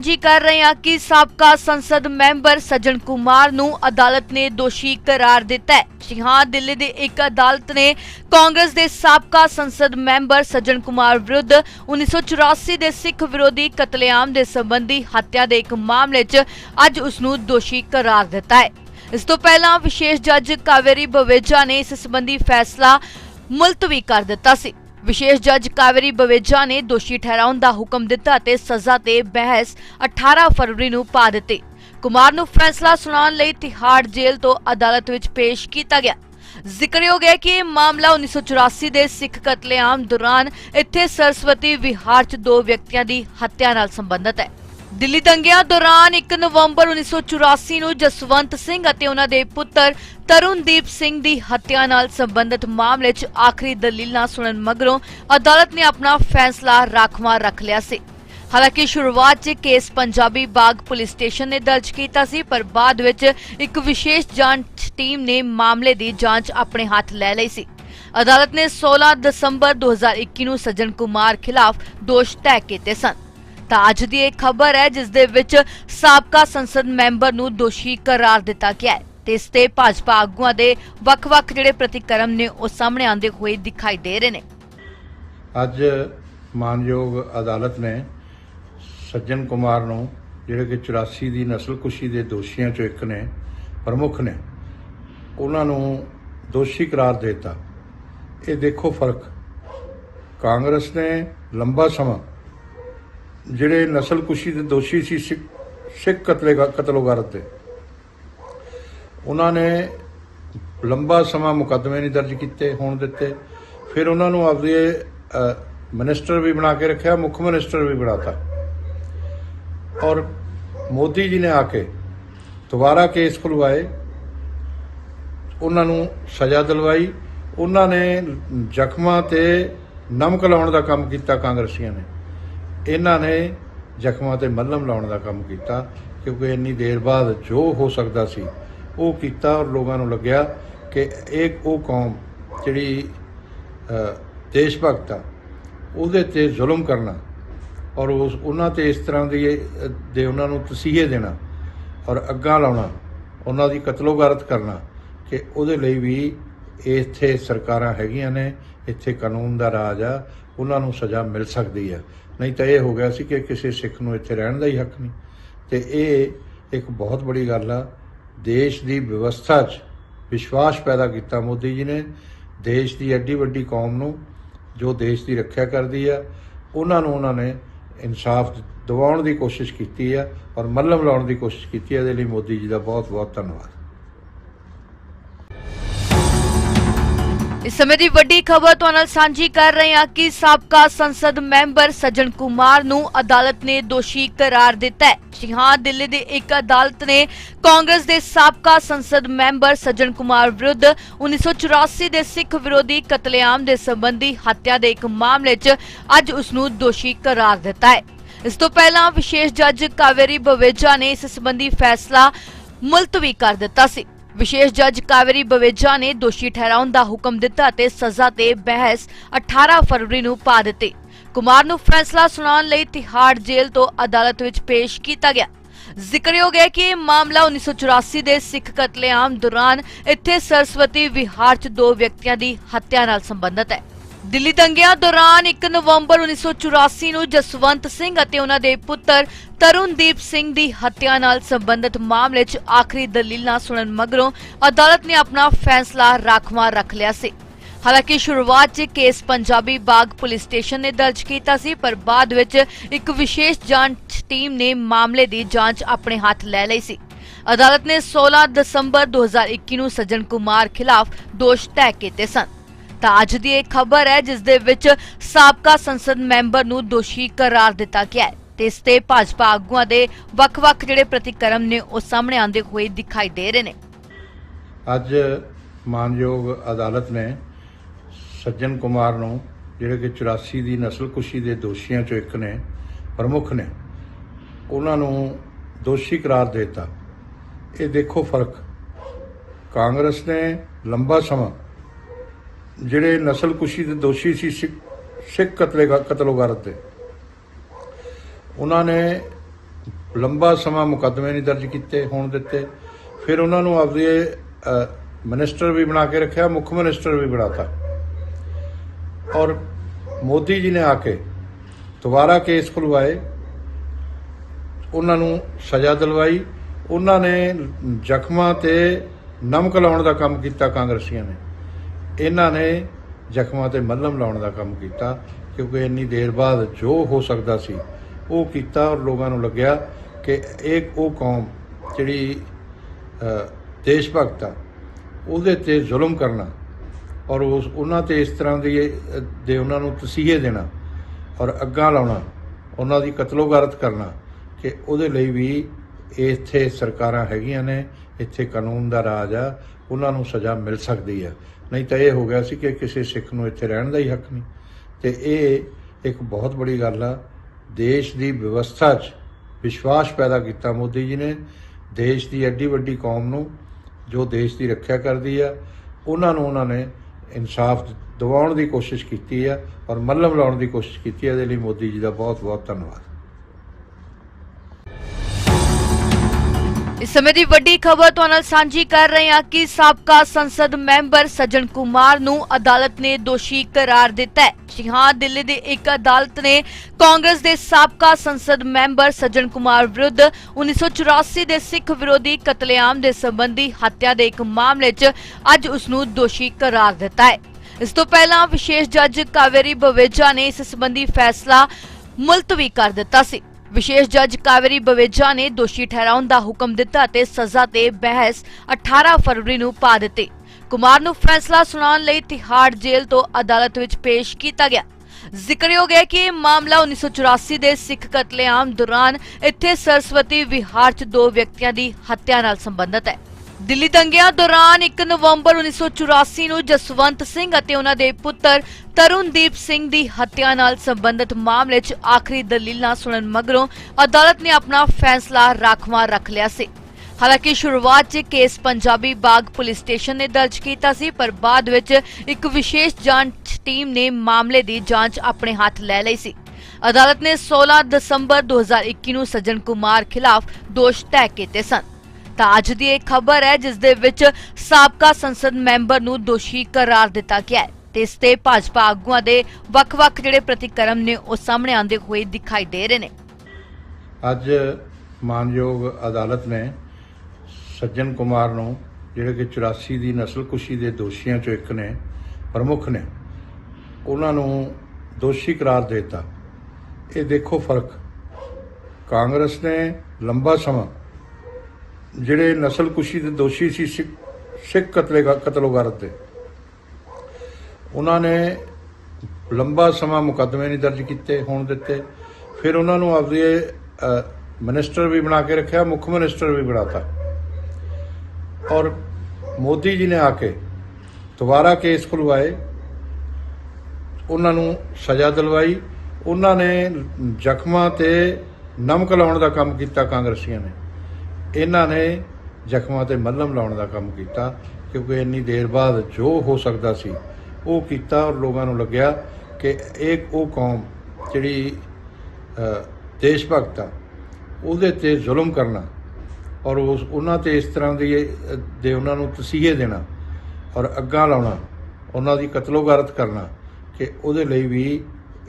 ਜੀ ਕਰ ਰਹੇ ਹਾਂ ਕਿ ਸਾਬਕਾ ਸੰਸਦ ਮੈਂਬਰ ਸੱਜਣ ਕੁਮਾਰ ਨੂੰ ਅਦਾਲਤ ਨੇ ਦੋਸ਼ੀ ਕਰਾਰ ਦਿੱਤਾ ਹੈ। ਜੀ ਹਾਂ, ਦਿੱਲੀ ਦੀ ਇੱਕ ਅਦਾਲਤ ਨੇ ਕਾਂਗਰਸ ਦੇ ਸਾਬਕਾ ਸੰਸਦ ਮੈਂਬਰ ਸੱਜਣ ਕੁਮਾਰ ਵਿਰੁੱਧ 1984 ਦੇ ਸਿੱਖ ਵਿਰੋਧੀ ਕਤਲੇਆਮ ਦੇ ਸੰਬੰਧੀ ਹੱਤਿਆ ਦੇ ਇੱਕ ਮਾਮਲੇ 'ਚ ਅੱਜ ਉਸ ਨੂੰ ਦੋਸ਼ੀ ਕਰਾਰ ਦਿੱਤਾ ਹੈ। ਇਸ ਤੋਂ ਪਹਿਲਾਂ ਵਿਸ਼ੇਸ਼ ਜੱਜ ਕਾਵੇਰੀ ਬਵੇਜਾ ਨੇ ਇਸ ਸੰਬੰਧੀ ਫੈਸਲਾ ਮੁਲਤਵੀ ਕਰ ਦਿੱਤਾ ਸੀ। ਵਿਸ਼ੇਸ਼ ਜੱਜ ਕਾਵੇਰੀ ਬਵੇਜਾ ਨੇ ਦੋਸ਼ੀ ਠਹਿਰਾਉਣ ਦਾ ਹੁਕਮ ਦਿੱਤਾ ਅਤੇ ਸਜ਼ਾ ਤੇ ਬਹਿਸ 18 ਫਰਵਰੀ ਨੂੰ ਪਾ ਦਿੱਤੀ। ਕੁਮਾਰ ਨੂੰ ਫੈਸਲਾ ਸੁਣਾਉਣ ਲਈ ਤਿਹਾੜ ਜੇਲ੍ਹ ਤੋਂ ਅਦਾਲਤ ਵਿੱਚ ਪੇਸ਼ ਕੀਤਾ ਗਿਆ। ਜ਼ਿਕਰਯੋਗ ਹੈ ਕਿ ਇਹ ਮਾਮਲਾ 1984 ਦੇ ਸਿੱਖ ਕਤਲੇਆਮ ਦੌਰਾਨ ਇੱਥੇ ਸਰਸਵਤੀ ਵਿਹਾਰ 'ਚ ਦੋ ਵਿਅਕਤੀਆਂ ਦੀ ਹੱਤਿਆ ਨਾਲ ਸੰਬੰਧਿਤ ਹੈ। ਦਿੱਲੀ ਦੰਗਿਆਂ ਦੌਰਾਨ 1 ਨਵੰਬਰ 1984 ਨੂੰ ਜਸਵੰਤ ਸਿੰਘ ਅਤੇ ਉਹਨਾਂ ਦੇ ਪੁੱਤਰ ਤਰੁਣਦੀਪ ਸਿੰਘ ਦੀ ਹੱਤਿਆ ਨਾਲ ਸੰਬੰਧਿਤ ਮਾਮਲੇ 'ਚ ਆਖਰੀ ਦਲੀਲਾਂ ਸੁਣਨ ਮਗਰੋਂ ਅਦਾਲਤ ਨੇ ਆਪਣਾ ਫੈਸਲਾ ਰਾਖਵਾਂ ਰੱਖ ਲਿਆ ਸੀ। ਹਾਲਾਂਕਿ ਸ਼ੁਰੂਆਤ 'ਚ case Punjabi Bagh police station ਨੇ ਦਰਜ ਕੀਤਾ ਸੀ, ਪਰ ਬਾਅਦ ਵਿੱਚ ਇੱਕ ਵਿਸ਼ੇਸ਼ ਜਾਂਚ ਟੀਮ ਨੇ ਮਾਮਲੇ ਦੀ ਜਾਂਚ ਆਪਣੇ ਹੱਥ ਲੈ ਲਈ ਸੀ। ਅਦਾਲਤ ਨੇ 16 ਦਸੰਬਰ 2021 ਨੂੰ ਸੱਜਣ ਕੁਮਾਰ ਖਿਲਾਫ ਦੋਸ਼ ਤੈਅ ਕੀਤੇ ਸਨ। ਤਾਂ ਅੱਜ ਦੀ ਇਹ ਖਬਰ ਹੈ, ਜਿਸ ਦੇ ਵਿੱਚ ਸਾਬਕਾ ਸੰਸਦ ਮੈਂਬਰ ਨੂੰ ਦੋਸ਼ੀ ਕਰਾਰ ਦਿੱਤਾ ਗਿਆ ਹੈ। ਤੇ ਇਸ ਤੇ ਭਾਜਪਾ ਆਗੂਆਂ ਦੇ ਵੱਖ-ਵੱਖ ਜਿਹੜੇ ਪ੍ਰਤੀਕਰਮ ਨੇ, ਉਹ ਸਾਹਮਣੇ ਆਉਂਦੇ ਹੋਏ ਦਿਖਾਈ ਦੇ ਰਹੇ ਨੇ। ਅੱਜ ਮਾਨਯੋਗ ਅਦਾਲਤ ਨੇ ਸੱਜਣ ਕੁਮਾਰ ਨੂੰ, ਜਿਹੜੇ ਕਿ 84 ਦੀ ਨਸਲਕੁਸ਼ੀ ਦੇ ਦੋਸ਼ੀਆਂ ਚੋਂ ਇੱਕ ਨੇ, ਪ੍ਰਮੁੱਖ ਨੇ, ਉਹਨਾਂ ਨੂੰ ਦੋਸ਼ੀ ਕਰਾਰ ਦਿੱਤਾ। ਇਹ ਦੇਖੋ ਫ਼ਰਕ। ਕਾਂਗਰਸ ਨੇ ਲੰਬਾ ਸਮਾਂ ਜਿਹੜੇ ਨਸਲਕੁਸ਼ੀ ਦੇ ਦੋਸ਼ੀ ਸੀ ਸਿੱਖ ਸਿੱਖ ਕਤਲੇ ਕਤਲੋਗਾਰਤ ਦੇ ਉਹਨਾਂ ਨੇ ਲੰਬਾ ਸਮਾਂ ਮੁਕੱਦਮੇ ਨਹੀਂ ਦਰਜ ਕੀਤੇ ਹੋਣ ਦਿੱਤੇ। ਫਿਰ ਉਹਨਾਂ ਨੂੰ ਆਪਦੇ ਅ, ਮਿਨਿਸਟਰ ਵੀ ਬਣਾ ਕੇ ਰੱਖਿਆ ਮੁੱਖ ਮਿਨਿਸਟਰ ਵੀ ਬਣਾਤਾ। ਔਰ ਮੋਦੀ ਜੀ ਨੇ ਆ ਕੇ ਦੁਬਾਰਾ ਕੇਸ ਖੁਲਵਾਏ। ਉਹਨਾਂ ਨੂੰ ਸਜ਼ਾ ਦਿਲਵਾਈ। ਉਹਨਾਂ ਨੇ ਜ਼ਖਮਾਂ ਤੇ ਨਮਕ ਲਾਉਣ ਦਾ ਕੰਮ ਕੀਤਾ ਕਾਂਗਰਸੀਆਂ ਨੇ। ਇਹਨਾਂ ਨੇ ਜ਼ਖਮਾਂ ਤੇ ਮੱਲਮ ਲਾਉਣ ਦਾ ਕੰਮ ਕੀਤਾ, ਕਿਉਂਕਿ ਇੰਨੀ ਦੇਰ ਬਾਅਦ ਜੋ ਹੋ ਸਕਦਾ ਸੀ ਉਹ ਕੀਤਾ ਔਰ ਲੋਕਾਂ ਨੂੰ ਲੱਗਿਆ ਕਿ ਇਹ ਉਹ ਕੌਮ ਜਿਹੜੀ ਦੇਸ਼ ਭਗਤ ਆ, ਉਹਦੇ ਤੇ ਜ਼ੁਲਮ ਕਰਨਾ ਔਰ ਉਸ, ਉਹਨਾਂ ਤੇ ਇਸ ਤਰ੍ਹਾਂ ਦੀ, ਦੇ ਉਹਨਾਂ ਨੂੰ ਤਸੀਹੇ ਦੇਣਾ ਔਰ ਅੱਗਾ ਲਾਉਣਾ, ਉਹਨਾਂ ਦੀ ਕਤਲੋਗਾਰਤ ਕਰਨਾ ਕਿ ਉਹਦੇ ਲਈ ਵੀ ਇੱਥੇ ਸਰਕਾਰਾਂ ਹੈਗੀਆਂ ਨੇ, ਇੱਥੇ ਕਾਨੂੰਨ ਦਾ ਰਾਜ ਆ, ਉਹਨਾਂ ਨੂੰ ਸਜ਼ਾ ਮਿਲ ਸਕਦੀ ਹੈ ਨਹੀਂ ਤਾਂ ਇਹ ਹੋ ਗਿਆ ਸੀ ਕਿ ਕਿਸੇ ਸਿੱਖ ਨੂੰ ਇੱਥੇ ਰਹਿਣ ਦਾ ਹੀ ਹੱਕ ਨਹੀਂ। ਤੇ ਇਹ ਇੱਕ ਬਹੁਤ ਬੜੀ ਗੱਲ ਆ, ਦੇਸ਼ ਦੀ ਵਿਵਸਥਾ 'ਚ ਵਿਸ਼ਵਾਸ ਪੈਦਾ ਕੀਤਾ ਮੋਦੀ ਜੀ ਨੇ। ਦੇਸ਼ ਦੀ ਐਡੀ ਵੱਡੀ ਕੌਮ ਨੂੰ ਜੋ ਦੇਸ਼ ਦੀ ਰੱਖਿਆ ਕਰਦੀ ਆ, ਉਹਨਾਂ ਨੂੰ ਉਹਨਾਂ ਨੇ ਇਨਸਾਫ ਦਿਵਾਉਣ ਦੀ ਕੋਸ਼ਿਸ਼ ਕੀਤੀ ਆ ਔਰ ਮੱਲਮ ਲਾਉਣ ਦੀ ਕੋਸ਼ਿਸ਼ ਕੀਤੀ ਹੈ ਇਹਦੇ ਲਈ ਮੋਦੀ ਜੀ ਦਾ ਬਹੁਤ ਬਹੁਤ ਧੰਨਵਾਦ। ਇਸ ਸਮੇਂ ਦੀ ਵੱਡੀ ਖਬਰ ਤੁਹਾਨੂੰ ਨਾਲ ਸਾਂਝੀ ਕਰ ਰਹੇ ਹਾਂ ਕਿ ਸਾਬਕਾ ਸੰਸਦ ਮੈਂਬਰ ਸੱਜਣ ਕੁਮਾਰ ਨੂੰ ਅਦਾਲਤ ਨੇ ਦੋਸ਼ੀ ਕਰਾਰ ਦਿੱਤਾ ਹੈ। ਜੀ ਹਾਂ, ਦਿੱਲੀ ਦੀ ਇੱਕ ਅਦਾਲਤ ਨੇ ਕਾਂਗਰਸ ਦੇ ਸਾਬਕਾ ਸੰਸਦ ਮੈਂਬਰ ਸੱਜਣ ਕੁਮਾਰ ਵਿਰੁੱਧ 1984 ਦੇ ਸਿੱਖ ਵਿਰੋਧੀ ਕਤਲੇਆਮ ਦੇ ਸੰਬੰਧੀ ਹੱਤਿਆ ਦੇ ਇੱਕ ਮਾਮਲੇ 'ਚ ਅੱਜ ਉਸ ਨੂੰ ਦੋਸ਼ੀ ਕਰਾਰ ਦਿੱਤਾ ਹੈ। ਇਸ ਤੋਂ ਪਹਿਲਾਂ ਵਿਸ਼ੇਸ਼ ਜੱਜ ਕਾਵੇਰੀ ਬਵੇਜਾ ਨੇ ਇਸ ਸੰਬੰਧੀ ਫੈਸਲਾ ਮੁਲਤਵੀ ਕਰ ਦਿੱਤਾ ਸੀ। ਵਿਸ਼ੇਸ਼ ਜੱਜ ਕਾਵੇਰੀ ਬਵੇਜਾ ਨੇ ਦੋਸ਼ੀ ਠਹਿਰਾਉਣ ਦਾ ਹੁਕਮ ਦਿੱਤਾ ਅਤੇ ਸਜ਼ਾ ਤੇ ਬਹਿਸ 18 ਫਰਵਰੀ ਨੂੰ ਪਾ ਦਿੱਤੀ। ਕੁਮਾਰ ਨੂੰ ਫੈਸਲਾ ਸੁਣਾਉਣ ਲਈ ਤਿਹਾੜ ਜੇਲ੍ਹ ਤੋਂ ਅਦਾਲਤ ਵਿੱਚ ਪੇਸ਼ ਕੀਤਾ ਗਿਆ। ਜ਼ਿਕਰਯੋਗ ਹੈ ਕਿ ਇਹ ਮਾਮਲਾ 1984 ਦੇ ਸਿੱਖ ਕਤਲੇਆਮ ਦੌਰਾਨ ਇੱਥੇ ਸਰਸਵਤੀ ਵਿਹਾਰ 'ਚ ਦੋ ਵਿਅਕਤੀਆਂ ਦੀ ਹੱਤਿਆ ਨਾਲ ਸੰਬੰਧਿਤ ਹੈ। ਦਿੱਲੀ ਦੰਗਿਆਂ ਦੌਰਾਨ 1 ਨਵੰਬਰ 1984 ਨੂੰ ਜਸਵੰਤ ਸਿੰਘ ਅਤੇ ਉਹਨਾਂ ਦੇ ਪੁੱਤਰ ਤਰੁਣਦੀਪ ਸਿੰਘ ਦੀ ਹੱਤਿਆ ਨਾਲ ਸੰਬੰਧਿਤ ਮਾਮਲੇ 'ਚ ਆਖਰੀ ਦਲੀਲਾਂ ਸੁਣਨ ਮਗਰੋਂ ਅਦਾਲਤ ਨੇ ਆਪਣਾ ਫੈਸਲਾ ਰਾਖਵਾਂ ਰੱਖ ਲਿਆ ਸੀ। ਹਾਲਾਂਕਿ ਸ਼ੁਰੂਆਤ 'ਚ case Punjabi Bagh police station ਨੇ ਦਰਜ ਕੀਤਾ ਸੀ, ਪਰ ਬਾਅਦ ਵਿੱਚ ਇੱਕ ਵਿਸ਼ੇਸ਼ ਜਾਂਚ ਟੀਮ ਨੇ ਮਾਮਲੇ ਦੀ ਜਾਂਚ ਆਪਣੇ ਹੱਥ ਲੈ ਲਈ ਸੀ। ਅਦਾਲਤ ਨੇ 16 ਦਸੰਬਰ 2021 ਨੂੰ ਸੱਜਣ ਕੁਮਾਰ ਖਿਲਾਫ ਦੋਸ਼ ਤੈਅ ਕੀਤੇ ਸਨ। ਤਾਂ ਅੱਜ ਦੀ ਇਹ ਖਬਰ ਹੈ, ਜਿਸ ਦੇ ਵਿੱਚ ਸਾਬਕਾ ਸੰਸਦ ਮੈਂਬਰ ਨੂੰ ਦੋਸ਼ੀ ਕਰਾਰ ਦਿੱਤਾ ਗਿਆ ਹੈ। ਤੇ ਇਸ ਤੇ ਭਾਜਪਾ ਆਗੂਆਂ ਦੇ ਵੱਖ-ਵੱਖ ਜਿਹੜੇ ਪ੍ਰਤੀਕਰਮ ਨੇ, ਉਹ ਸਾਹਮਣੇ ਆਉਂਦੇ ਹੋਏ ਦਿਖਾਈ ਦੇ ਰਹੇ ਨੇ। ਅੱਜ ਮਾਨਯੋਗ ਅਦਾਲਤ ਨੇ ਸੱਜਣ ਕੁਮਾਰ ਨੂੰ, ਜਿਹੜੇ ਕਿ 84 ਦੀ ਨਸਲਕੁਸ਼ੀ ਦੇ ਦੋਸ਼ੀਆਂ ਚੋਂ ਇੱਕ ਨੇ, ਪ੍ਰਮੁੱਖ ਨੇ, ਉਹਨਾਂ ਨੂੰ ਦੋਸ਼ੀ ਕਰਾਰ ਦਿੱਤਾ। ਇਹ ਦੇਖੋ ਫ਼ਰਕ। ਕਾਂਗਰਸ ਨੇ ਲੰਬਾ ਸਮਾਂ ਜਿਹੜੇ ਨਸਲਕੁਸ਼ੀ ਦੇ ਦੋਸ਼ੀ ਸੀ ਸਿੱਖ ਸਿੱਖ ਕਤਲੇ ਕਤਲੋਗਾਰਤ ਦੇ ਉਹਨਾਂ ਨੇ ਲੰਬਾ ਸਮਾਂ ਮੁਕੱਦਮੇ ਨਹੀਂ ਦਰਜ ਕੀਤੇ ਹੋਣ ਦਿੱਤੇ। ਫਿਰ ਉਹਨਾਂ ਨੂੰ ਆਪਦੇ ਅ, ਮਿਨਿਸਟਰ ਵੀ ਬਣਾ ਕੇ ਰੱਖਿਆ ਮੁੱਖ ਮਿਨਿਸਟਰ ਵੀ ਬਣਾਤਾ। ਔਰ ਮੋਦੀ ਜੀ ਨੇ ਆ ਕੇ ਦੁਬਾਰਾ ਕੇਸ ਖੁਲਵਾਏ। ਉਹਨਾਂ ਨੂੰ ਸਜ਼ਾ ਦਿਲਵਾਈ। ਉਹਨਾਂ ਨੇ ਜ਼ਖਮਾਂ ਤੇ ਨਮਕ ਲਾਉਣ ਦਾ ਕੰਮ ਕੀਤਾ ਕਾਂਗਰਸੀਆਂ ਨੇ। ਇਹਨਾਂ ਨੇ ਜ਼ਖਮਾਂ ਤੇ ਮੱਲਮ ਲਾਉਣ ਦਾ ਕੰਮ ਕੀਤਾ, ਕਿਉਂਕਿ ਇੰਨੀ ਦੇਰ ਬਾਅਦ ਜੋ ਹੋ ਸਕਦਾ ਸੀ ਉਹ ਕੀਤਾ ਔਰ ਲੋਕਾਂ ਨੂੰ ਲੱਗਿਆ ਕਿ ਇਹ ਉਹ ਕੌਮ ਜਿਹੜੀ ਦੇਸ਼ ਭਗਤ ਆ, ਉਹਦੇ ਤੇ ਜ਼ੁਲਮ ਕਰਨਾ ਔਰ ਉਸ, ਉਹਨਾਂ ਤੇ ਇਸ ਤਰ੍ਹਾਂ ਦੀ, ਦੇ ਉਹਨਾਂ ਨੂੰ ਤਸੀਹੇ ਦੇਣਾ ਔਰ ਅੱਗਾ ਲਾਉਣਾ, ਉਹਨਾਂ ਦੀ ਕਤਲੋਗਾਰਤ ਕਰਨਾ ਕਿ ਉਹਦੇ ਲਈ ਵੀ ਇੱਥੇ ਸਰਕਾਰਾਂ ਹੈਗੀਆਂ ਨੇ ਇੱਥੇ ਕਾਨੂੰਨ ਦਾ ਰਾਜ ਆ, ਉਹਨਾਂ ਨੂੰ ਸਜ਼ਾ ਮਿਲ ਸਕਦੀ ਆ। ਨਹੀਂ ਤਾਂ ਇਹ ਹੋ ਗਿਆ ਸੀ ਕਿ ਕਿਸੇ ਸਿੱਖ ਨੂੰ ਇੱਥੇ ਰਹਿਣ ਦਾ ਹੀ ਹੱਕ ਨਹੀਂ। ਤੇ ਇਹ ਇੱਕ ਬਹੁਤ ਬੜੀ ਗੱਲ ਆ, ਦੇਸ਼ ਦੀ ਵਿਵਸਥਾ 'ਚ ਵਿਸ਼ਵਾਸ ਪੈਦਾ ਕੀਤਾ ਮੋਦੀ ਜੀ ਨੇ। ਦੇਸ਼ ਦੀ ਐਡੀ ਵੱਡੀ ਕੌਮ ਨੂੰ, ਜੋ ਦੇਸ਼ ਦੀ ਰੱਖਿਆ ਕਰਦੀ ਆ, ਉਹਨਾਂ ਨੂੰ ਉਹਨਾਂ ਨੇ ਇਨਸਾਫ ਦਿਵਾਉਣ ਦੀ ਕੋਸ਼ਿਸ਼ ਕੀਤੀ ਆ ਔਰ ਮੱਲਮ ਲਾਉਣ ਦੀ ਕੋਸ਼ਿਸ਼ ਕੀਤੀ ਹੈ ਇਹਦੇ ਲਈ ਮੋਦੀ ਜੀ ਦਾ ਬਹੁਤ ਬਹੁਤ ਧੰਨਵਾਦ। ਇਸ ਸਮੇਂ ਦੀ ਵੱਡੀ ਖਬਰ ਤੁਹਾਨੂੰ ਨਾਲ ਸਾਂਝੀ ਕਰ ਰਹੇ ਹਾਂ ਕਿ ਸਾਬਕਾ ਸੰਸਦ ਮੈਂਬਰ ਸੱਜਣ ਕੁਮਾਰ ਨੂੰ ਅਦਾਲਤ ਨੇ ਦੋਸ਼ੀ ਕਰਾਰ ਦਿੱਤਾ ਹੈ। ਜੀ ਹਾਂ, ਦਿੱਲੀ ਦੀ ਇੱਕ ਅਦਾਲਤ ਨੇ ਕਾਂਗਰਸ ਦੇ ਸਾਬਕਾ ਸੰਸਦ ਮੈਂਬਰ ਸੱਜਣ ਕੁਮਾਰ ਵਿਰੁੱਧ 1984 ਦੇ ਸਿੱਖ ਵਿਰੋਧੀ ਕਤਲੇਆਮ ਦੇ ਸੰਬੰਧੀ ਹੱਤਿਆ ਦੇ ਇੱਕ ਮਾਮਲੇ 'ਚ ਅੱਜ ਉਸ ਨੂੰ ਦੋਸ਼ੀ ਕਰਾਰ ਦਿੱਤਾ ਹੈ। ਇਸ ਤੋਂ ਪਹਿਲਾਂ ਵਿਸ਼ੇਸ਼ ਜੱਜ ਕਾਵੇਰੀ ਬਵੇਜਾ ਨੇ ਇਸ ਸੰਬੰਧੀ ਫੈਸਲਾ ਮੁਲਤਵੀ ਕਰ ਦਿੱਤਾ ਸੀ। ਵਿਸ਼ੇਸ਼ ਜੱਜ ਕਾਵੇਰੀ ਬਵੇਜਾ ਨੇ ਦੋਸ਼ੀ ਠਹਿਰਾਉਣ ਦਾ ਹੁਕਮ ਦਿੱਤਾ ਅਤੇ ਸਜ਼ਾ ਤੇ ਬਹਿਸ 18 ਫਰਵਰੀ ਨੂੰ ਪਾ ਦਿੱਤੀ। ਕੁਮਾਰ ਨੂੰ ਫੈਸਲਾ ਸੁਣਾਉਣ ਲਈ ਤਿਹਾੜ ਜੇਲ੍ਹ ਤੋਂ ਅਦਾਲਤ ਵਿੱਚ ਪੇਸ਼ ਕੀਤਾ ਗਿਆ। ਜ਼ਿਕਰਯੋਗ ਹੈ ਕਿ ਇਹ ਮਾਮਲਾ 1984 ਦੇ ਸਿੱਖ ਕਤਲੇਆਮ ਦੌਰਾਨ ਇੱਥੇ ਸਰਸਵਤੀ ਵਿਹਾਰ 'ਚ ਦੋ ਵਿਅਕਤੀਆਂ ਦੀ ਹੱਤਿਆ ਨਾਲ ਸੰਬੰਧਿਤ ਹੈ। ਦਿੱਲੀ ਦੰਗਿਆਂ ਦੌਰਾਨ 1 ਨਵੰਬਰ 1984 ਨੂੰ ਜਸਵੰਤ ਸਿੰਘ ਅਤੇ ਉਹਨਾਂ ਦੇ ਪੁੱਤਰ ਤਰੁਣਦੀਪ ਸਿੰਘ ਦੀ ਹੱਤਿਆ ਨਾਲ ਸੰਬੰਧਿਤ ਮਾਮਲੇ 'ਚ ਆਖਰੀ ਦਲੀਲਾਂ ਸੁਣਨ ਮਗਰੋਂ ਅਦਾਲਤ ਨੇ ਆਪਣਾ ਫੈਸਲਾ ਰਾਖਵਾਂ ਰੱਖ ਲਿਆ ਸੀ। ਹਾਲਾਂਕਿ ਸ਼ੁਰੂਆਤ 'ਚ case Punjabi Bagh police station ਨੇ ਦਰਜ ਕੀਤਾ ਸੀ, ਪਰ ਬਾਅਦ ਵਿੱਚ ਇੱਕ ਵਿਸ਼ੇਸ਼ ਜਾਂਚ ਟੀਮ ਨੇ ਮਾਮਲੇ ਦੀ ਜਾਂਚ ਆਪਣੇ ਹੱਥ ਲੈ ਲਈ ਸੀ। ਅਦਾਲਤ ਨੇ 16 ਦਸੰਬਰ 2021 ਨੂੰ ਸੱਜਣ ਕੁਮਾਰ ਖਿਲਾਫ ਦੋਸ਼ ਤੈਅ ਕੀਤੇ ਸਨ। ਤਾਂ ਅੱਜ ਦੀ ਇਹ ਖਬਰ ਹੈ, ਜਿਸ ਦੇ ਵਿੱਚ ਸਾਬਕਾ ਸੰਸਦ ਮੈਂਬਰ ਨੂੰ ਦੋਸ਼ੀ ਕਰਾਰ ਦਿੱਤਾ ਗਿਆ ਹੈ। ਤੇ ਇਸ ਤੇ ਭਾਜਪਾ ਆਗੂਆਂ ਦੇ ਵੱਖ-ਵੱਖ ਜਿਹੜੇ ਪ੍ਰਤੀਕਰਮ ਨੇ, ਉਹ ਸਾਹਮਣੇ ਆਉਂਦੇ ਹੋਏ ਦਿਖਾਈ ਦੇ ਰਹੇ ਨੇ। ਅੱਜ ਮਾਨਯੋਗ ਅਦਾਲਤ ਨੇ ਸੱਜਣ ਕੁਮਾਰ ਨੂੰ, ਜਿਹੜੇ ਕਿ 84 ਦੀ ਨਸਲਕੁਸ਼ੀ ਦੇ ਦੋਸ਼ੀਆਂ ਚੋਂ ਇੱਕ ਨੇ, ਪ੍ਰਮੁੱਖ ਨੇ, ਉਹਨਾਂ ਨੂੰ ਦੋਸ਼ੀ ਕਰਾਰ ਦੇ ਦਿੱਤਾ। ਇਹ ਦੇਖੋ ਫ਼ਰਕ। ਕਾਂਗਰਸ ਨੇ ਲੰਬਾ ਸਮਾਂ ਜਿਹੜੇ ਨਸਲਕੁਸ਼ੀ ਦੇ ਦੋਸ਼ੀ ਸੀ ਸਿੱਖ ਸਿੱਖ ਕਤਲੇ ਕਤਲੋਗਾਰਤ ਦੇ। ਉਹਨਾਂ ਨੇ ਲੰਬਾ ਸਮਾਂ ਮੁਕੱਦਮੇ ਨਹੀਂ ਦਰਜ ਕੀਤੇ ਹੋਣ ਦਿੱਤੇ। ਫਿਰ ਉਹਨਾਂ ਨੂੰ ਆਪਦੇ ਅ, ਮਿਨਿਸਟਰ ਵੀ ਬਣਾ ਕੇ ਰੱਖਿਆ ਮੁੱਖ ਮਿਨਿਸਟਰ ਵੀ ਬਣਾਤਾ। ਔਰ ਮੋਦੀ ਜੀ ਨੇ ਆ ਕੇ ਦੁਬਾਰਾ ਕੇਸ ਖੁਲਵਾਏ। ਉਹਨਾਂ ਨੂੰ ਸਜ਼ਾ ਦਿਲਵਾਈ। ਉਹਨਾਂ ਨੇ ਜ਼ਖਮਾਂ ਤੇ ਨਮਕ ਲਾਉਣ ਦਾ ਕੰਮ ਕੀਤਾ ਕਾਂਗਰਸੀਆਂ ਨੇ। ਇਹਨਾਂ ਨੇ ਜ਼ਖਮਾਂ ਤੇ ਮੱਲਮ ਲਾਉਣ ਦਾ ਕੰਮ ਕੀਤਾ, ਕਿਉਂਕਿ ਇੰਨੀ ਦੇਰ ਬਾਅਦ ਜੋ ਹੋ ਸਕਦਾ ਸੀ, ਉਹ ਕੀਤਾ ਔਰ ਲੋਕਾਂ ਨੂੰ ਲੱਗਿਆ ਕਿ ਇਹ ਉਹ ਕੌਮ ਜਿਹੜੀ ਦੇਸ਼ ਭਗਤ ਆ, ਉਹਦੇ ਤੇ ਜ਼ੁਲਮ ਕਰਨਾ ਔਰ ਉਸ, ਉਹਨਾਂ ਤੇ ਇਸ ਤਰ੍ਹਾਂ ਦੀ ਦੇ ਉਹਨਾਂ ਨੂੰ ਤਸੀਹੇ ਦੇਣਾ ਔਰ ਅੱਗਾ ਲਾਉਣਾ, ਉਹਨਾਂ ਦੀ ਕਤਲੋਗਾਰਤ ਕਰਨਾ ਕਿ ਉਹਦੇ ਲਈ ਵੀ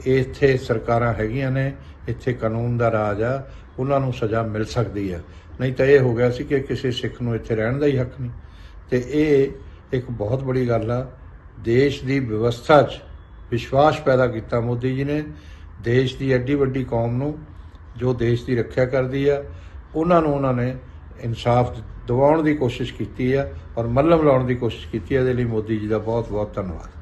ਇੱਥੇ ਸਰਕਾਰਾਂ ਹੈਗੀਆਂ ਨੇ, ਇੱਥੇ ਕਾਨੂੰਨ ਦਾ ਰਾਜ ਆ ਉਹਨਾਂ ਨੂੰ ਸਜ਼ਾ ਮਿਲ ਸਕਦੀ ਆ ਨਹੀਂ ਤਾਂ ਇਹ ਹੋ ਗਿਆ ਸੀ ਕਿ ਕਿਸੇ ਸਿੱਖ ਨੂੰ ਇੱਥੇ ਰਹਿਣ ਦਾ ਹੀ ਹੱਕ ਨਹੀਂ। ਤੇ ਇਹ ਇੱਕ ਬਹੁਤ ਬੜੀ ਗੱਲ ਆ। ਦੇਸ਼ ਦੀ ਵਿਵਸਥਾ 'ਚ ਵਿਸ਼ਵਾਸ ਪੈਦਾ ਕੀਤਾ ਮੋਦੀ ਜੀ ਨੇ। ਦੇਸ਼ ਦੀ ਐਡੀ ਵੱਡੀ ਕੌਮ ਨੂੰ ਜੋ ਦੇਸ਼ ਦੀ ਰੱਖਿਆ ਕਰਦੀ ਆ, ਉਹਨਾਂ ਨੂੰ ਉਹਨਾਂ ਨੇ ਇਨਸਾਫ ਦਿਵਾਉਣ ਦੀ ਕੋਸ਼ਿਸ਼ ਕੀਤੀ ਆ ਔਰ ਮੱਲਮ ਲਾਉਣ ਦੀ ਕੋਸ਼ਿਸ਼ ਕੀਤੀ ਹੈ ਇਹਦੇ ਲਈ ਮੋਦੀ ਜੀ ਦਾ ਬਹੁਤ ਬਹੁਤ ਧੰਨਵਾਦ।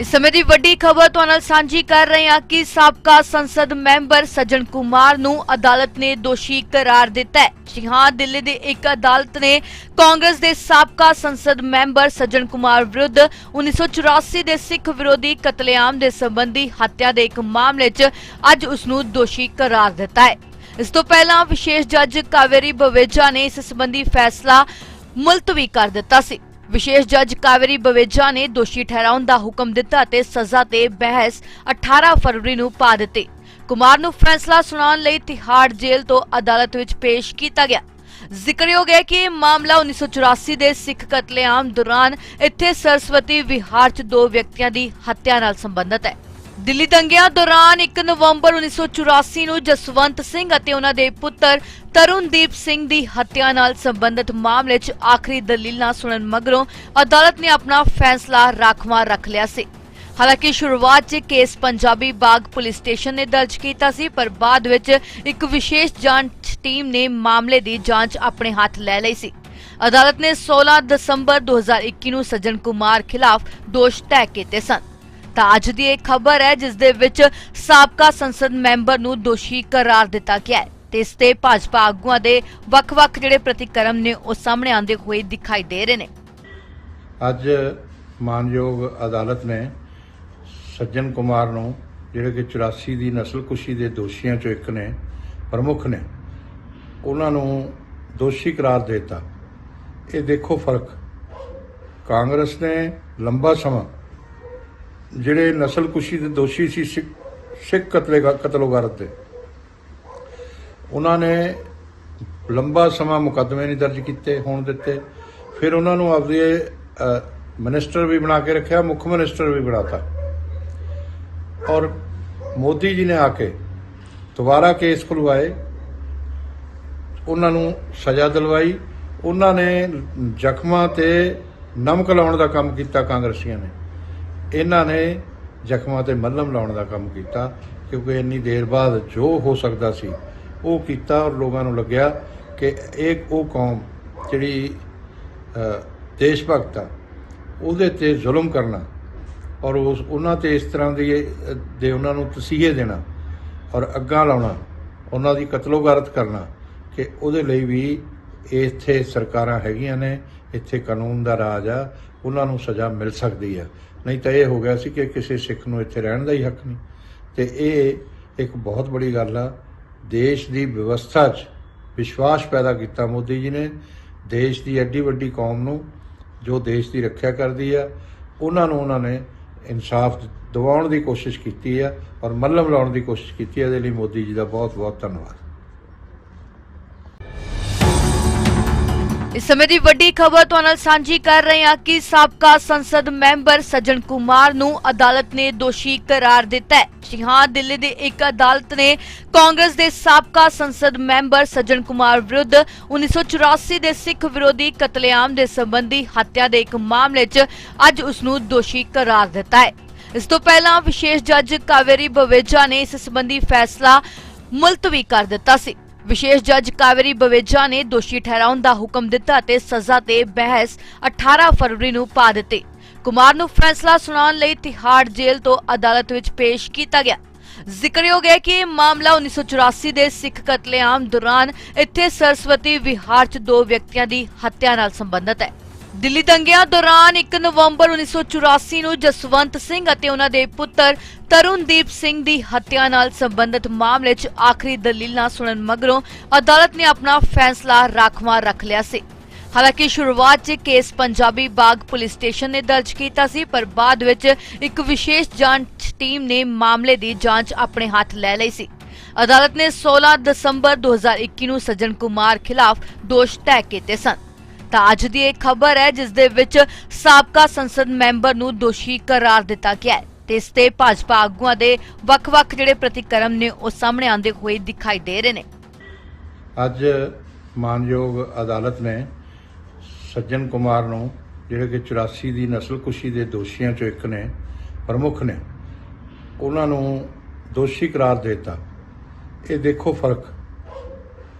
ਇਸ ਸਮੇਂ ਦੀ ਵੱਡੀ ਖਬਰ ਤੁਹਾਨੂੰ ਨਾਲ ਸਾਂਝੀ ਕਰ ਰਹੇ ਹਾਂ ਕਿ ਸਾਬਕਾ ਸੰਸਦ ਮੈਂਬਰ ਸੱਜਣ ਕੁਮਾਰ ਨੂੰ ਅਦਾਲਤ ਨੇ ਦੋਸ਼ੀ ਕਰਾਰ ਦਿੱਤਾ ਹੈ। ਜੀ ਹਾਂ, ਦਿੱਲੀ ਦੀ ਇੱਕ ਅਦਾਲਤ ਨੇ ਕਾਂਗਰਸ ਦੇ ਸਾਬਕਾ ਸੰਸਦ ਮੈਂਬਰ ਸੱਜਣ ਕੁਮਾਰ ਵਿਰੁੱਧ 1984 ਦੇ ਸਿੱਖ ਵਿਰੋਧੀ ਕਤਲੇਆਮ ਦੇ ਸੰਬੰਧੀ ਹੱਤਿਆ ਦੇ ਇੱਕ ਮਾਮਲੇ 'ਚ ਅੱਜ ਉਸ ਨੂੰ ਦੋਸ਼ੀ ਕਰਾਰ ਦਿੱਤਾ ਹੈ। ਇਸ ਤੋਂ ਪਹਿਲਾਂ ਵਿਸ਼ੇਸ਼ ਜੱਜ ਕਾਵੇਰੀ ਬਵੇਜਾ ਨੇ ਇਸ ਸੰਬੰਧੀ ਫੈਸਲਾ ਮੁਲਤਵੀ ਕਰ ਦਿੱਤਾ ਸੀ। ਵਿਸ਼ੇਸ਼ ਜੱਜ ਕਾਵੇਰੀ ਬਵੇਜਾ ਨੇ ਦੋਸ਼ੀ ਠਹਿਰਾਉਣ ਦਾ ਹੁਕਮ ਦਿੱਤਾ ਤੇ ਸਜ਼ਾ ਤੇ ਬਹਿਸ 18 ਫਰਵਰੀ ਨੂੰ ਪਾ ਦਿੱਤੀ। ਕੁਮਾਰ ਨੂੰ ਫੈਸਲਾ ਸੁਣਾਉਣ ਲਈ ਤਿਹਾੜ ਜੇਲ੍ਹ ਤੋਂ ਅਦਾਲਤ ਵਿੱਚ ਪੇਸ਼ ਕੀਤਾ ਗਿਆ। ਜ਼ਿਕਰਯੋਗ ਹੈ ਕਿ ਇਹ ਮਾਮਲਾ 1984 ਦੇ ਸਿੱਖ ਕਤਲੇਆਮ ਦੌਰਾਨ ਇੱਥੇ ਸਰਸਵਤੀ ਵਿਹਾਰ 'ਚ ਦੋ ਵਿਅਕਤੀਆਂ ਦੀ ਹੱਤਿਆ ਨਾਲ ਸੰਬੰਧਿਤ ਹੈ। ਦਿੱਲੀ ਦੰਗਿਆਂ ਦੌਰਾਨ 1 ਨਵੰਬਰ 1984 ਨੂੰ ਜਸਵੰਤ ਸਿੰਘ ਅਤੇ ਉਹਨਾਂ ਦੇ ਪੁੱਤਰ ਤਰੁਣਦੀਪ ਸਿੰਘ ਦੀ ਹੱਤਿਆ ਨਾਲ ਸੰਬੰਧਿਤ ਮਾਮਲੇ 'ਚ ਆਖਰੀ ਦਲੀਲਾਂ ਸੁਣਨ ਮਗਰੋਂ ਅਦਾਲਤ ਨੇ ਆਪਣਾ ਫੈਸਲਾ ਰਾਖਵਾਂ ਰੱਖ ਲਿਆ ਸੀ। ਹਾਲਾਂਕਿ ਸ਼ੁਰੂਆਤ 'ਚ case Punjabi Bagh police station ਨੇ ਦਰਜ ਕੀਤਾ ਸੀ, ਪਰ ਬਾਅਦ ਵਿੱਚ ਇੱਕ ਵਿਸ਼ੇਸ਼ ਜਾਂਚ ਟੀਮ ਨੇ ਮਾਮਲੇ ਦੀ ਜਾਂਚ ਆਪਣੇ ਹੱਥ ਲੈ ਲਈ ਸੀ। ਅਦਾਲਤ ਨੇ 16 ਦਸੰਬਰ 2021 ਨੂੰ ਸੱਜਣ ਕੁਮਾਰ ਖਿਲਾਫ ਦੋਸ਼ ਤੈਅ ਕੀਤੇ ਸਨ। ਤਾਂ ਅੱਜ ਦੀ ਇਹ ਖਬਰ ਹੈ, ਜਿਸ ਦੇ ਵਿੱਚ ਸਾਬਕਾ ਸੰਸਦ ਮੈਂਬਰ ਨੂੰ ਦੋਸ਼ੀ ਕਰਾਰ ਦਿੱਤਾ ਗਿਆ ਹੈ ਤੇ ਇਸ ਤੇ ਭਾਜਪਾ ਆਗੂਆਂ ਦੇ ਵੱਖ-ਵੱਖ ਜਿਹੜੇ ਪ੍ਰਤੀਕਰਮ ਨੇ, ਉਹ ਸਾਹਮਣੇ ਆਉਂਦੇ ਹੋਏ ਦਿਖਾਈ ਦੇ ਰਹੇ ਨੇ। ਅੱਜ ਮਾਨਯੋਗ ਅਦਾਲਤ ਨੇ ਸੱਜਣ ਕੁਮਾਰ ਨੂੰ, ਜਿਹੜੇ ਕਿ 84 ਦੀ ਨਸਲਕੁਸ਼ੀ ਦੇ ਦੋਸ਼ੀਆਂ ਚੋਂ ਇੱਕ ਨੇ, ਪ੍ਰਮੁੱਖ ਨੇ, ਉਹਨਾਂ ਨੂੰ ਦੋਸ਼ੀ ਕਰਾਰ ਦੇ ਦਿੱਤਾ। ਇਹ ਦੇਖੋ ਫ਼ਰਕ। ਕਾਂਗਰਸ ਨੇ ਲੰਬਾ ਸਮਾਂ ਜਿਹੜੇ ਨਸਲਕੁਸ਼ੀ ਦੇ ਦੋਸ਼ੀ ਸੀ ਸਿੱਖ ਸਿੱਖ ਕਤਲੇ ਕਤਲੋਗਾਰਤ ਦੇ। ਉਹਨਾਂ ਨੇ ਲੰਬਾ ਸਮਾਂ ਮੁਕੱਦਮੇ ਨਹੀਂ ਦਰਜ ਕੀਤੇ ਹੋਣ ਦਿੱਤੇ। ਫਿਰ ਉਹਨਾਂ ਨੂੰ ਆਪਦੇ ਅ, ਮਿਨਿਸਟਰ ਵੀ ਬਣਾ ਕੇ ਰੱਖਿਆ ਮੁੱਖ ਮਿਨਿਸਟਰ ਵੀ ਬਣਾਤਾ। ਔਰ ਮੋਦੀ ਜੀ ਨੇ ਆ ਕੇ ਦੁਬਾਰਾ ਕੇਸ ਖੁਲਵਾਏ। ਉਹਨਾਂ ਨੂੰ ਸਜ਼ਾ ਦਿਲਵਾਈ। ਉਹਨਾਂ ਨੇ ਜ਼ਖਮਾਂ ਤੇ ਨਮਕ ਲਾਉਣ ਦਾ ਕੰਮ ਕੀਤਾ ਕਾਂਗਰਸੀਆਂ ਨੇ। ਇਹਨਾਂ ਨੇ ਜ਼ਖਮਾਂ ਤੇ ਮੱਲਮ ਲਾਉਣ ਦਾ ਕੰਮ ਕੀਤਾ, ਕਿਉਂਕਿ ਇੰਨੀ ਦੇਰ ਬਾਅਦ ਜੋ ਹੋ ਸਕਦਾ ਸੀ, ਉਹ ਕੀਤਾ ਔਰ ਲੋਕਾਂ ਨੂੰ ਲੱਗਿਆ ਕਿ ਇਹ ਉਹ ਕੌਮ ਜਿਹੜੀ ਦੇਸ਼ ਭਗਤ ਆ, ਉਹਦੇ ਤੇ ਜ਼ੁਲਮ ਕਰਨਾ ਔਰ ਉਸ, ਉਹਨਾਂ ਤੇ ਇਸ ਤਰ੍ਹਾਂ ਦੀ ਦੇ ਉਹਨਾਂ ਨੂੰ ਤਸੀਹੇ ਦੇਣਾ ਔਰ ਅੱਗਾ ਲਾਉਣਾ, ਉਹਨਾਂ ਦੀ ਕਤਲੋਗਾਰਤ ਕਰਨਾ ਕਿ ਉਹਦੇ ਲਈ ਵੀ ਇੱਥੇ ਸਰਕਾਰਾਂ ਹੈਗੀਆਂ ਨੇ ਇੱਥੇ ਕਾਨੂੰਨ ਦਾ ਰਾਜ ਆ, ਉਹਨਾਂ ਨੂੰ ਸਜ਼ਾ ਮਿਲ ਸਕਦੀ ਆ। ਨਹੀਂ ਤਾਂ ਇਹ ਹੋ ਗਿਆ ਸੀ ਕਿ ਕਿਸੇ ਸਿੱਖ ਨੂੰ ਇੱਥੇ ਰਹਿਣ ਦਾ ਹੀ ਹੱਕ ਨਹੀਂ। ਤੇ ਇਹ ਇੱਕ ਬਹੁਤ ਬੜੀ ਗੱਲ ਆ, ਦੇਸ਼ ਦੀ ਵਿਵਸਥਾ 'ਚ ਵਿਸ਼ਵਾਸ ਪੈਦਾ ਕੀਤਾ ਮੋਦੀ ਜੀ ਨੇ। ਦੇਸ਼ ਦੀ ਐਡੀ ਵੱਡੀ ਕੌਮ ਨੂੰ, ਜੋ ਦੇਸ਼ ਦੀ ਰੱਖਿਆ ਕਰਦੀ ਆ, ਉਹਨਾਂ ਨੂੰ ਉਹਨਾਂ ਨੇ ਇਨਸਾਫ ਦਿਵਾਉਣ ਦੀ ਕੋਸ਼ਿਸ਼ ਕੀਤੀ ਆ ਔਰ ਮੱਲਮ ਲਾਉਣ ਦੀ ਕੋਸ਼ਿਸ਼ ਕੀਤੀ ਹੈ ਇਹਦੇ ਲਈ ਮੋਦੀ ਜੀ ਦਾ ਬਹੁਤ ਬਹੁਤ ਧੰਨਵਾਦ। ਇਸ ਸਮੇਂ ਦੀ ਵੱਡੀ ਖਬਰ ਤੁਹਾਨੂੰ ਨਾਲ ਸਾਂਝੀ ਕਰ ਰਹੇ ਹਾਂ ਕਿ ਸਾਬਕਾ ਸੰਸਦ ਮੈਂਬਰ ਸੱਜਣ ਕੁਮਾਰ ਨੂੰ ਅਦਾਲਤ ਨੇ ਦੋਸ਼ੀ ਕਰਾਰ ਦਿੱਤਾ ਹੈ। ਜੀ ਹਾਂ, ਦਿੱਲੀ ਦੀ ਇੱਕ ਅਦਾਲਤ ਨੇ ਕਾਂਗਰਸ ਦੇ ਸਾਬਕਾ ਸੰਸਦ ਮੈਂਬਰ ਸੱਜਣ ਕੁਮਾਰ ਵਿਰੁੱਧ 1984 ਦੇ ਸਿੱਖ ਵਿਰੋਧੀ ਕਤਲੇਆਮ ਦੇ ਸੰਬੰਧੀ ਹੱਤਿਆ ਦੇ ਇੱਕ ਮਾਮਲੇ 'ਚ ਅੱਜ ਉਸ ਨੂੰ ਦੋਸ਼ੀ ਕਰਾਰ ਦਿੱਤਾ ਹੈ। ਇਸ ਤੋਂ ਪਹਿਲਾਂ ਵਿਸ਼ੇਸ਼ ਜੱਜ ਕਾਵੇਰੀ ਬਵੇਜਾ ਨੇ ਇਸ ਸੰਬੰਧੀ ਫੈਸਲਾ ਮੁਲਤਵੀ ਕਰ ਦਿੱਤਾ ਸੀ। ਵਿਸ਼ੇਸ਼ ਜੱਜ ਕਾਵੇਰੀ ਬਵੇਜਾ ਨੇ ਦੋਸ਼ੀ ਠਹਿਰਾਉਣ ਦਾ ਹੁਕਮ ਦਿੱਤਾ ਅਤੇ ਸਜ਼ਾ ਤੇ ਬਹਿਸ 18 ਫਰਵਰੀ ਨੂੰ ਪਾ ਦਿੱਤੀ। ਕੁਮਾਰ ਨੂੰ ਫੈਸਲਾ ਸੁਣਾਉਣ ਲਈ ਤਿਹਾੜ ਜੇਲ੍ਹ ਤੋਂ ਅਦਾਲਤ ਵਿੱਚ ਪੇਸ਼ ਕੀਤਾ ਗਿਆ। ਜ਼ਿਕਰਯੋਗ ਹੈ ਕਿ ਇਹ ਮਾਮਲਾ 1984 ਦੇ ਸਿੱਖ ਕਤਲੇਆਮ ਦੌਰਾਨ ਇੱਥੇ ਸਰਸਵਤੀ ਵਿਹਾਰ 'ਚ ਦੋ ਵਿਅਕਤੀਆਂ ਦੀ ਹੱਤਿਆ ਨਾਲ ਸੰਬੰਧਿਤ ਹੈ। ਦਿੱਲੀ ਦੰਗਿਆਂ ਦੌਰਾਨ 1 ਨਵੰਬਰ 1984 ਨੂੰ ਜਸਵੰਤ ਸਿੰਘ ਅਤੇ ਉਹਨਾਂ ਦੇ ਪੁੱਤਰ ਤਰੁਣਦੀਪ ਸਿੰਘ ਦੀ ਹੱਤਿਆ ਨਾਲ ਸੰਬੰਧਿਤ ਮਾਮਲੇ 'ਚ ਆਖਰੀ ਦਲੀਲਾਂ ਸੁਣਨ ਮਗਰੋਂ ਅਦਾਲਤ ਨੇ ਆਪਣਾ ਫੈਸਲਾ ਰਾਖਵਾਂ ਰੱਖ ਲਿਆ ਸੀ। ਹਾਲਾਂਕਿ ਸ਼ੁਰੂਆਤ 'ਚ case Punjabi Bagh police station ਨੇ ਦਰਜ ਕੀਤਾ ਸੀ, ਪਰ ਬਾਅਦ ਵਿੱਚ ਇੱਕ ਵਿਸ਼ੇਸ਼ ਜਾਂਚ ਟੀਮ ਨੇ ਮਾਮਲੇ ਦੀ ਜਾਂਚ ਆਪਣੇ ਹੱਥ ਲੈ ਲਈ ਸੀ। ਅਦਾਲਤ ਨੇ 16 ਦਸੰਬਰ 2021 ਨੂੰ ਸੱਜਣ ਕੁਮਾਰ ਖਿਲਾਫ ਦੋਸ਼ ਤੈਅ ਕੀਤੇ ਸਨ। ਤਾਂ ਅੱਜ ਦੀ ਇਹ ਖਬਰ ਹੈ, ਜਿਸ ਦੇ ਵਿੱਚ ਸਾਬਕਾ ਸੰਸਦ ਮੈਂਬਰ ਨੂੰ ਦੋਸ਼ੀ ਕਰਾਰ ਦਿੱਤਾ ਗਿਆ ਹੈ। ਤੇ ਇਸ ਤੇ ਭਾਜਪਾ ਆਗੂਆਂ ਦੇ ਵੱਖ-ਵੱਖ ਜਿਹੜੇ ਪ੍ਰਤੀਕਰਮ ਨੇ, ਉਹ ਸਾਹਮਣੇ ਆਉਂਦੇ ਹੋਏ ਦਿਖਾਈ ਦੇ ਰਹੇ ਨੇ। ਅੱਜ ਮਾਨਯੋਗ ਅਦਾਲਤ ਨੇ ਸੱਜਣ ਕੁਮਾਰ ਨੂੰ, ਜਿਹੜੇ ਕਿ 84 ਦੀ ਨਸਲਕੁਸ਼ੀ ਦੇ ਦੋਸ਼ੀਆਂ ਚੋਂ ਇੱਕ ਨੇ, ਪ੍ਰਮੁੱਖ ਨੇ, ਉਹਨਾਂ ਨੂੰ ਦੋਸ਼ੀ ਕਰਾਰ ਦੇ ਦਿੱਤਾ। ਇਹ ਦੇਖੋ ਫ਼ਰਕ।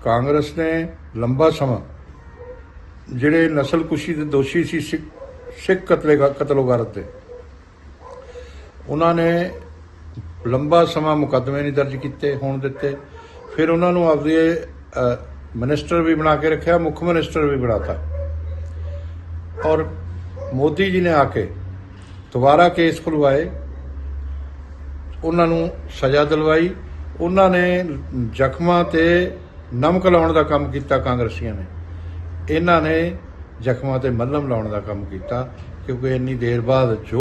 ਕਾਂਗਰਸ ਨੇ ਲੰਬਾ ਸਮਾਂ ਜਿਹੜੇ ਨਸਲਕੁਸ਼ੀ ਦੇ ਦੋਸ਼ੀ ਸੀ ਸਿੱਖ ਸਿੱਖ ਕਤਲੇ ਕਤਲੋਗਾਰਤ ਦੇ। ਉਹਨਾਂ ਨੇ ਲੰਬਾ ਸਮਾਂ ਮੁਕੱਦਮੇ ਨਹੀਂ ਦਰਜ ਕੀਤੇ ਹੋਣ ਦਿੱਤੇ। ਫਿਰ ਉਹਨਾਂ ਨੂੰ ਆਪਦੇ ਅ, ਮਿਨਿਸਟਰ ਵੀ ਬਣਾ ਕੇ ਰੱਖਿਆ ਮੁੱਖ ਮਿਨਿਸਟਰ ਵੀ ਬਣਾਤਾ। ਔਰ ਮੋਦੀ ਜੀ ਨੇ ਆ ਕੇ ਦੁਬਾਰਾ ਕੇਸ ਖੁਲਵਾਏ। ਉਹਨਾਂ ਨੂੰ ਸਜ਼ਾ ਦਿਲਵਾਈ। ਉਹਨਾਂ ਨੇ ਜ਼ਖਮਾਂ ਤੇ ਨਮਕ ਲਾਉਣ ਦਾ ਕੰਮ ਕੀਤਾ ਕਾਂਗਰਸੀਆਂ ਨੇ। ਇਹਨਾਂ ਨੇ ਜ਼ਖਮਾਂ ਤੇ ਮੱਲਮ ਲਾਉਣ ਦਾ ਕੰਮ ਕੀਤਾ ਕਿਉਂਕਿ ਇੰਨੀ ਦੇਰ ਬਾਅਦ ਜੋ